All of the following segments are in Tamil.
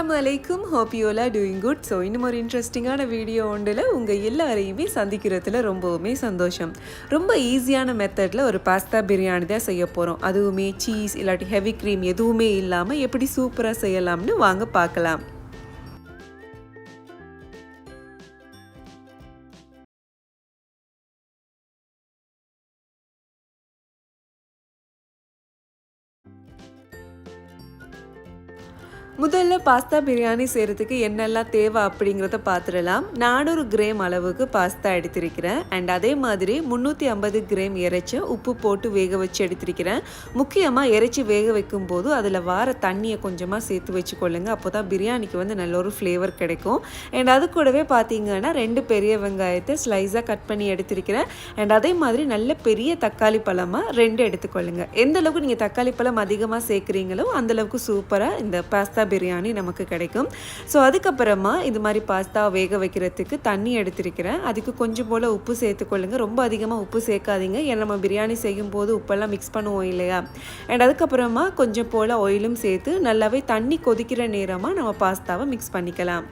அஸ்லாம் அலைக்கும் hope you all doing good so இன்னும் ஒரு இன்ட்ரெஸ்டிங்கான வீடியோ ஒன்றில் உங்கள் எல்லாரையுமே சந்திக்கிறதுல ரொம்பவுமே சந்தோஷம். ரொம்ப ஈஸியான மெத்தடில் ஒரு பாஸ்தா பிரியாணி தான் செய்ய போகிறோம் அதுவுமே சீஸ் இல்லாட்டி ஹெவி க்ரீம் எதுவுமே இல்லாமல் எப்படி சூப்பராக செய்யலாம்னு வாங்க பார்க்கலாம். முதல்ல பாஸ்தா பிரியாணி செய்கிறதுக்கு என்னெல்லாம் தேவை அப்படிங்கிறத பார்த்துடலாம் நானூறு கிராம் அளவுக்கு பாஸ்தா எடுத்திருக்கிறேன். அண்ட் அதே மாதிரி முந்நூற்றி ஐம்பது கிராம் இறைச்சி உப்பு போட்டு வேக வச்சு எடுத்திருக்கிறேன். முக்கியமாக இறைச்சி வேக வைக்கும் போது அதில் வார தண்ணியை கொஞ்சமாக சேர்த்து வச்சுக்கொள்ளுங்க. அப்போ தான் பிரியாணிக்கு வந்து நல்ல ஒரு ஃப்ளேவர் கிடைக்கும். அண்ட் அது கூடவே பார்த்தீங்கன்னா ரெண்டு பெரிய வெங்காயத்தை ஸ்லைஸாக கட் பண்ணி எடுத்திருக்கிறேன். அண்ட் அதே மாதிரி நல்ல பெரிய தக்காளி பழமாக ரெண்டு எடுத்துக்கொள்ளுங்க. எந்த அளவுக்கு நீங்கள் தக்காளி பழம் அதிகமாக சேர்க்குறீங்களோ அந்தளவுக்கு சூப்பராக இந்த பாஸ்தா பிரியாணி நமக்கு கிடைக்கும். ஸோ அதுக்கப்புறமா இது மாதிரி பாஸ்தா வேக வைக்கிறதுக்கு தண்ணி எடுத்திருக்கிறேன். அதுக்கு கொஞ்சம் போல் உப்பு சேர்த்துக்கொள்ளுங்க ரொம்ப அதிகமாக உப்பு சேர்க்காதீங்க. ஏன்னா நம்ம பிரியாணி செய்யும் போது உப்பெல்லாம் மிக்ஸ் பண்ணுவோம் இல்லையா? அண்ட் அதுக்கப்புறமா கொஞ்சம் போல் ஆயிலும் சேர்த்து நல்லாவே தண்ணி கொதிக்கிற நேரமாக நம்ம பாஸ்தாவை மிக்ஸ் பண்ணிக்கலாம்.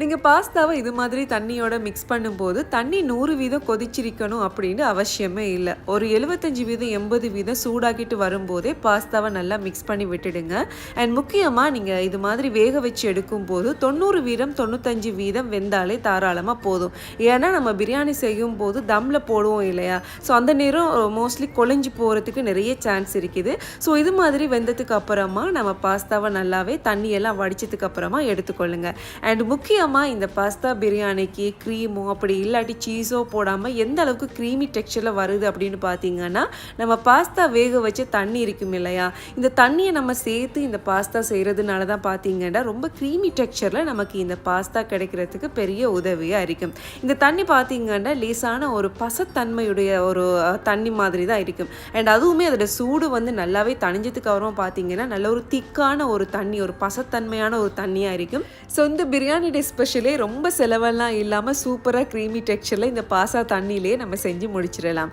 நீங்கள் பாஸ்தாவை இது மாதிரி தண்ணியோட மிக்ஸ் பண்ணும்போது தண்ணி நூறு வீதம் கொதிச்சிருக்கணும் அப்படின்னு அவசியமே இல்லை. ஒரு எழுபத்தஞ்சி வீதம் எண்பது வீதம் சூடாக்கிட்டு வரும்போதே பாஸ்தாவை நல்லா மிக்ஸ் பண்ணி விட்டுடுங்க. அண்ட் முக்கியமாக நீங்கள் இது மாதிரி வேக வச்சு எடுக்கும்போது தொண்ணூறு வீதம் தொண்ணூத்தஞ்சு வீதம் வெந்தாலே தாராளமாக போதும். ஏன்னா நம்ம பிரியாணி செய்யும் போது தம்மில் போடுவோம் இல்லையா? ஸோ அந்த நேரம் மோஸ்ட்லி கொலைஞ்சு போகிறதுக்கு நிறைய சான்ஸ் இருக்குது. ஸோ இது மாதிரி வெந்ததுக்கு அப்புறமா நம்ம பாஸ்தாவை நல்லாவே தண்ணியெல்லாம் வடித்ததுக்கு அப்புறமா எடுத்துக்கொள்ளுங்க. அண்ட் முக்கிய முக்கியமாக இந்த பாஸ்தா பிரியாணிக்கு க்ரீமோ அப்படி இல்லாட்டி சீஸோ போடாமல் எந்த அளவுக்கு க்ரீமி டெக்ஸ்சரில் வருது அப்படின்னு பார்த்தீங்கன்னா நம்ம பாஸ்தா வேக வச்ச தண்ணி இருக்கும் இல்லையா? இந்த தண்ணியை நம்ம சேர்த்து இந்த பாஸ்தா செய்கிறதுனால தான் பார்த்தீங்கன்னா ரொம்ப க்ரீமி டெக்ஸ்சரில் நமக்கு இந்த பாஸ்தா கிடைக்கிறதுக்கு பெரிய உதவியாக இருக்கும். இந்த தண்ணி பார்த்தீங்கன்னா லேசான ஒரு பசத்தன்மையுடைய ஒரு தண்ணி மாதிரி தான் இருக்கும். அண்ட் அதுவுமே அதோட சூடு வந்து நல்லாவே தணிஞ்சதுக்கு அப்புறம் பார்த்தீங்கன்னா நல்ல ஒரு திக்கான ஒரு தண்ணி ஒரு பசத்தன்மையான ஒரு தண்ணியாக இருக்கும். ஸோ இந்த பிரியாணி எஸ்பெஷலி ரொம்ப செலவெல்லாம் இல்லாமல் சூப்பராக க்ரீமி டெக்ஸ்சரில் இந்த பாசா தண்ணியிலே நம்ம செஞ்சு முடிச்சிடலாம்.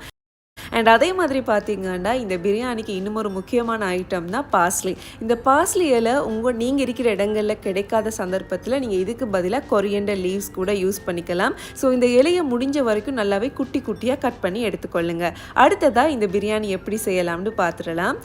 அண்ட் அதே மாதிரி பார்த்தீங்கன்னா இந்த பிரியாணிக்கு இன்னும் ஒரு முக்கியமான ஐட்டம் தான் பாஸ்லி இந்த பாஸ்லி இலை உங்கள் நீங்கள் இருக்கிற இடங்களில் கிடைக்காத சந்தர்ப்பத்தில் நீங்கள் இதுக்கு பதிலாக கொரியண்டர் லீவ்ஸ் கூட யூஸ் பண்ணிக்கலாம். ஸோ இந்த இலையை முடிஞ்ச வரைக்கும் நல்லாவே குட்டி குட்டியாக கட் பண்ணி எடுத்துக்கொள்ளுங்கள் அடுத்ததாக இந்த பிரியாணி எப்படி செய்யலாம்னு பார்த்துடலாம்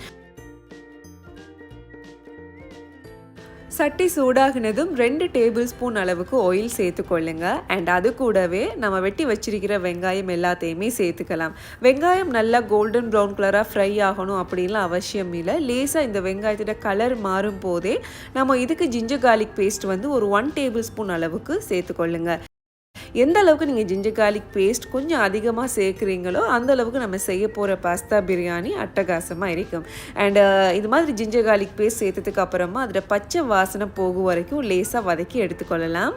சட்டி சூடாகினதும் ரெண்டு டேபிள் ஸ்பூன் அளவுக்கு ஆயில் சேர்த்துக்கொள்ளுங்க அண்ட் அது கூடவே நம்ம வெட்டி வச்சிருக்கிற வெங்காயம் எல்லாத்தையுமே சேர்த்துக்கலாம். வெங்காயம் நல்லா கோல்டன் ப்ரௌன் கலராக ஃப்ரை ஆகணும் அப்படின்லாம் அவசியம் இல்லை. லேசாக இந்த வெங்காயத்தோட கலர் மாறும் போதே நம்ம இதுக்கு ஜிஞ்சர் கார்லிக் பேஸ்ட் வந்து ஒரு ஒன் டேபிள் ஸ்பூன் அளவுக்கு சேர்த்துக்கொள்ளுங்க எந்த அளவுக்கு நீங்கள் ஜிஞ்சர் கார்லிக் பேஸ்ட் கொஞ்சம் அதிகமாக சேர்க்குறீங்களோ அந்த அளவுக்கு நம்ம செய்ய போகிற பாஸ்தா பிரியாணி அட்டகாசமாக இருக்கும். அண்ட் uh, இது மாதிரி ஜிஞ்சர் கார்லிக் பேஸ்ட் சேர்த்ததுக்கு அப்புறமா அதில் பச்சை வாசனை போகும் வரைக்கும் லேசாக வதக்கி எடுத்துக்கொள்ளலாம்.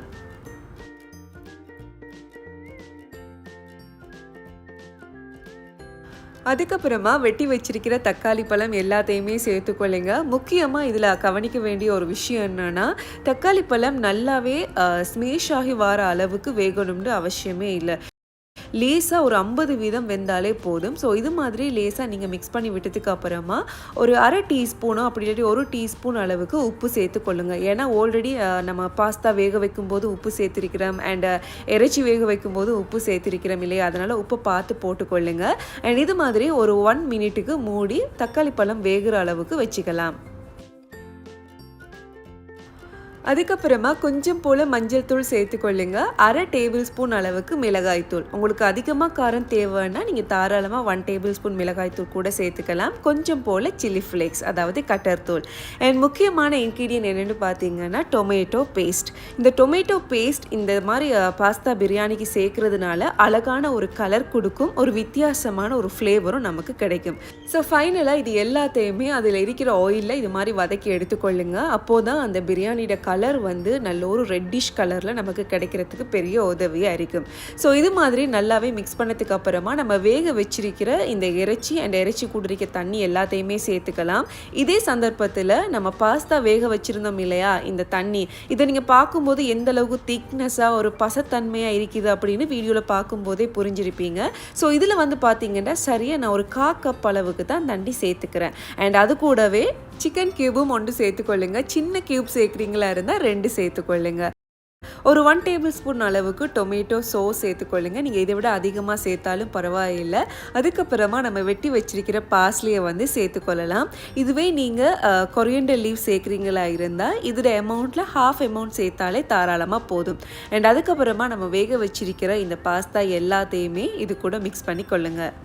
அதுக்கப்புறமா வெட்டி வச்சிருக்கிற தக்காளி பழம் எல்லாத்தையுமே சேர்த்துக்கொள்ளுங்க முக்கியமாக இதில் கவனிக்க வேண்டிய ஒரு விஷயம் என்னென்னா தக்காளி பழம் நல்லாவே ஸ்மேஷ் ஆகி வர அளவுக்கு வேகணும்னு அவசியமே இல்லை. லேசாக ஒரு ஐம்பது வீதம் வெந்தாலே போதும். ஸோ இது மாதிரி லேசாக நீங்கள் மிக்ஸ் பண்ணி விட்டதுக்கு அப்புறமா ஒரு அரை டீஸ்பூனோ அப்படி இல்லாட்டி ஒரு டீஸ்பூன் அளவுக்கு உப்பு சேர்த்துக்கொள்ளுங்க ஏன்னா ஆல்ரெடி நம்ம பாஸ்தா வேக வைக்கும்போது உப்பு சேர்த்துருக்கிறோம் அண்ட் இறைச்சி வேக வைக்கும்போது உப்பு சேர்த்திருக்கிறோம் இல்லையா? அதனால் உப்பை பார்த்து போட்டுக்கொள்ளுங்கள் அண்ட் இது மாதிரி ஒரு ஒன் மினிட்டுக்கு மூடி தக்காளி பழம் வேகிற அளவுக்கு வச்சுக்கலாம். அதுக்கப்புறமா கொஞ்சம் போல் மஞ்சள் தூள் சேர்த்துக்கொள்ளுங்க அரை டேபிள் ஸ்பூன் அளவுக்கு மிளகாய் தூள். உங்களுக்கு அதிகமாக காரம் தேவைன்னா நீங்கள் தாராளமாக ஒன் டேபிள் ஸ்பூன் மிளகாய் தூள் கூட சேர்த்துக்கலாம். கொஞ்சம் போல் சில்லி ஃப்ளேக்ஸ் அதாவது கட்டர் தூள். அண்ட் முக்கியமான இன்க்ரீடியன்ட் என்னென்னு பார்த்தீங்கன்னா டொமேட்டோ பேஸ்ட் இந்த டொமேட்டோ பேஸ்ட் இந்த மாதிரி பாஸ்தா பிரியாணிக்கு சேர்க்கறதுனால அழகான ஒரு கலர் கொடுக்கும். ஒரு வித்தியாசமான ஒரு ஃப்ளேவரும் நமக்கு கிடைக்கும். ஸோ ஃபைனலாக இது எல்லாத்தையுமே அதில் இருக்கிற ஆயிலில் இது மாதிரி வதக்கி எடுத்துக்கொள்ளுங்க அப்போதான் அந்த பிரியாணியோட கலர் கலர் வந்து நல்ல ஒரு ரெட்டிஷ் கலரில் நமக்கு கிடைக்கிறதுக்கு பெரிய உதவியாக இருக்கும். ஸோ இது மாதிரி நல்லாவே மிக்ஸ் பண்ணதுக்கு அப்புறமா நம்ம வேக வச்சிருக்கிற இந்த இறைச்சி அண்ட் இறைச்சி கூடிருக்க தண்ணி எல்லாத்தையுமே சேர்த்துக்கலாம். இதே சந்தர்ப்பத்தில் நம்ம பாஸ்தா வேக வச்சுருந்தோம் இல்லையா இந்த தண்ணி. இதை நீங்கள் பார்க்கும்போது எந்த அளவுக்கு திக்னஸாக ஒரு பசத்தன்மையாக இருக்குது அப்படின்னு வீடியோவில் பார்க்கும்போதே புரிஞ்சிருப்பீங்க. ஸோ இதில் வந்து பார்த்தீங்கன்னா சரியாக நான் ஒரு கா கப் அளவுக்கு தான் தண்ணி சேர்த்துக்கிறேன். அண்ட் அது கூடவே சிக்கன் கியூபும் ஒன்று சேர்த்துக்கொள்ளுங்க. சின்ன கியூப் சேர்க்குறீங்களா இருந்தால் ரெண்டு சேர்த்துக்கொள்ளுங்க. ஒரு ஒன் டேபிள் ஸ்பூன் அளவுக்கு டொமேட்டோ சோஸ் சேர்த்துக்கொள்ளுங்க. நீங்கள் இதை விட அதிகமாக சேர்த்தாலும் பரவாயில்லை. அதுக்கப்புறமா நம்ம வெட்டி வச்சிருக்கிற பாஸ்லியை வந்து சேர்த்துக்கொள்ளலாம். இதுவே நீங்கள் கொரியண்டர் லீவ் சேர்க்குறீங்களா இருந்தால் இதோட அமௌண்ட்டில் ஹாஃப் அமௌண்ட் சேர்த்தாலே தாராளமாக போதும். அண்ட் அதுக்கப்புறமா நம்ம வேக வச்சிருக்கிற இந்த பாஸ்தா எல்லாத்தையுமே இது கூட மிக்ஸ் பண்ணி கொள்ளுங்கள்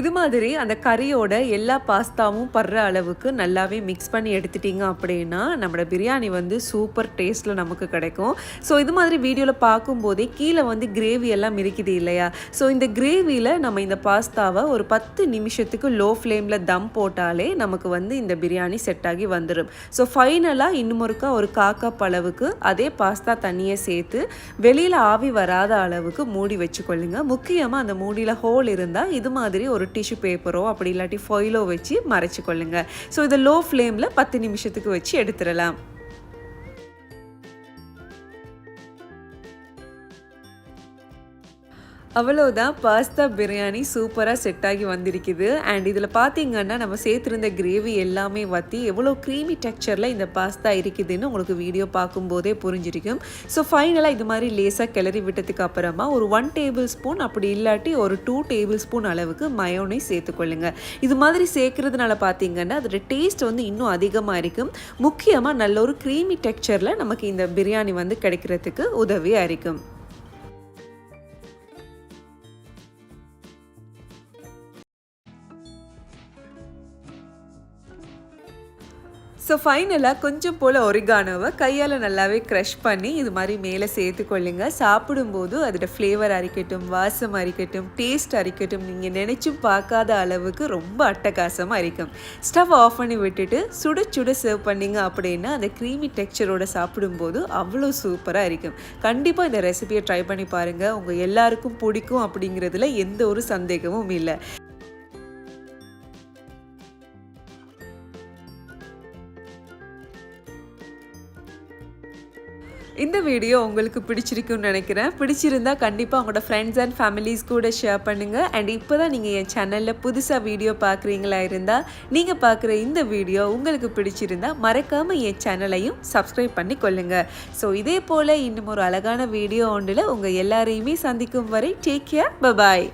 இது மாதிரி அந்த கறியோட எல்லா பாஸ்தாவும் படுற அளவுக்கு நல்லாவே மிக்ஸ் பண்ணி எடுத்துட்டிங்க அப்படின்னா நம்மளோட பிரியாணி வந்து சூப்பர் டேஸ்ட்டில் நமக்கு கிடைக்கும். ஸோ இது மாதிரி வீடியோவில் பார்க்கும்போதே கீழே வந்து கிரேவி எல்லாம் இருக்குது இல்லையா? ஸோ இந்த கிரேவியில் நம்ம இந்த பாஸ்தாவை ஒரு பத்து நிமிஷத்துக்கு லோ ஃப்ளேமில் தம் போட்டாலே நமக்கு வந்து இந்த பிரியாணி செட் ஆகி வந்துடும் ஸோ ஃபைனலாக இன்னும் ஒருக்கா ஒரு காக்கா அளவுக்கு அதே பாஸ்தா தண்ணியை சேர்த்து வெளியில் ஆவி வராத அளவுக்கு மூடி வச்சுக்கொள்ளுங்க. முக்கியமாக அந்த மூடியில் ஹோல் இருந்தால் இது மாதிரி ஒரு டிஷ்யூ பேப்பரோ அப்படி இல்லாட்டி ஃபொயிலோ வச்சு மறைச்சு கொள்ளுங்க ஸோ இதை லோ ஃப்ளேமில் பத்து நிமிஷத்துக்கு வச்சு எடுத்துடலாம். அவ்வளோதான் பாஸ்தா பிரியாணி சூப்பராக செட் ஆகி வந்திருக்குது. அண்ட் இதில் பார்த்தீங்கன்னா நம்ம சேர்த்துருந்த கிரேவி எல்லாமே வற்றி எவ்வளோ க்ரீமி டெக்ஸ்சரில் இந்த பாஸ்தா இருக்குதுன்னு உங்களுக்கு வீடியோ பார்க்கும்போதே புரிஞ்சிருக்கும். ஸோ ஃபைனலாக இது மாதிரி லேசாக கிளறி விட்டதுக்கு அப்புறமா ஒரு ஒன் டேபிள் ஸ்பூன் அப்படி இல்லாட்டி ஒரு டூ டேபிள் ஸ்பூன் அளவுக்கு மயோனை சேர்த்துக்கொள்ளுங்க. இது மாதிரி சேர்க்குறதுனால பார்த்தீங்கன்னா அதோட டேஸ்ட் வந்து இன்னும் அதிகமாக இருக்கும். முக்கியமாக நல்ல ஒரு க்ரீமி டெக்ஸ்சரில் நமக்கு இந்த பிரியாணி வந்து கிடைக்கிறதுக்கு உதவியாக இருக்கும். ஸோ ஃபைனலாக கொஞ்சம் போல் ஒரிகானோவை கையால் நல்லாவே க்ரஷ் பண்ணி இது மாதிரி மேலே சேர்த்துக்கொள்ளுங்க சாப்பிடும்போது அதோட ஃப்ளேவர் அரிக்கட்டும் வாசம் அரிக்கட்டும் டேஸ்ட் அரிக்கட்டும் நீங்கள் நினச்சும் பார்க்காத அளவுக்கு ரொம்ப அட்டகாசமாக இருக்கும். ஸ்டவ் ஆஃப் பண்ணி விட்டுட்டு சுட சுட சர்வ் பண்ணிங்க அப்படின்னா அந்த க்ரீமி டெக்ஸ்சரோட சாப்பிடும்போது அவ்வளோ சூப்பராக இருக்கும். கண்டிப்பாக இந்த ரெசிபியை ட்ரை பண்ணி பாருங்கள் உங்கள் எல்லாருக்கும் பிடிக்கும் அப்படிங்கிறதுல எந்த ஒரு சந்தேகமும் இல்லை. இந்த வீடியோ உங்களுக்கு பிடிச்சிருக்குன்னு நினைக்கிறேன். பிடிச்சிருந்தா கண்டிப்பாக உங்களோட ஃப்ரெண்ட்ஸ் அண்ட் ஃபேமிலிஸ் கூட ஷேர் பண்ணுங்கள் அண்ட் இப்போ தான் நீங்கள் என் சேனலில் புதுசாக வீடியோ பார்க்குறீங்களா இருந்தால் நீங்கள் பார்க்குற இந்த வீடியோ உங்களுக்கு பிடிச்சிருந்தா மறக்காமல் என் சேனலையும் சப்ஸ்கிரைப் பண்ணி கொள்ளுங்கள் ஸோ இதே போல் இன்னும் ஒரு அழகான வீடியோ ஒன்றில் உங்கள் எல்லாரையுமே சந்திக்கும் வரை டேக் கேர் பபாய்